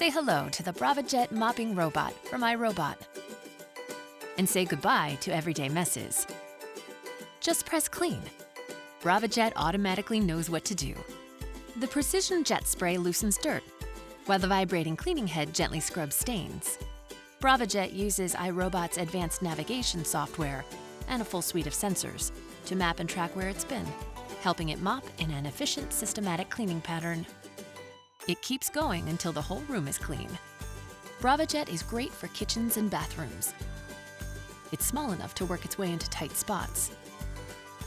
Say hello to the BravaJet mopping robot from iRobot. And say goodbye to everyday messes. Just press clean. BravaJet automatically knows what to do. The Precision Jet Spray loosens dirt, while the vibrating cleaning head gently scrubs stains. BravaJet uses iRobot's advanced navigation software and a full suite of sensors to map and track where it's been, helping it mop in an efficient, systematic cleaning pattern. It keeps going until the whole room is clean. BravaJet is great for kitchens and bathrooms. It's small enough to work its way into tight spots.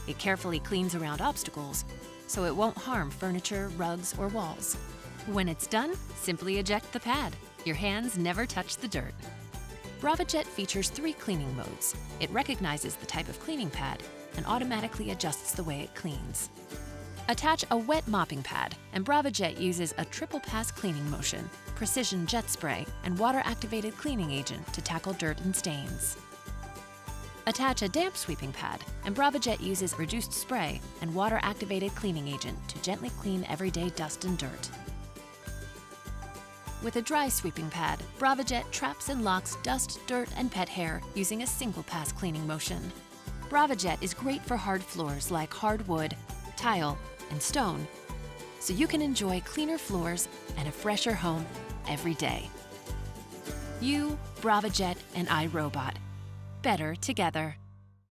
It carefully cleans around obstacles, so it won't harm furniture, rugs, or walls. When it's done, simply eject the pad. Your hands never touch the dirt. BravaJet features three cleaning modes. It recognizes the type of cleaning pad and automatically adjusts the way it cleans. Attach a wet mopping pad, and BravaJet uses a triple pass cleaning motion, precision jet spray, and water activated cleaning agent to tackle dirt and stains. Attach a damp sweeping pad, and BravaJet uses reduced spray and water activated cleaning agent to gently clean everyday dust and dirt. With a dry sweeping pad, BravaJet traps and locks dust, dirt, and pet hair using a single pass cleaning motion. BravaJet is great for hard floors like hardwood, tile, and stone, so you can enjoy cleaner floors and a fresher home every day. You, BravaJet, and iRobot. Better together.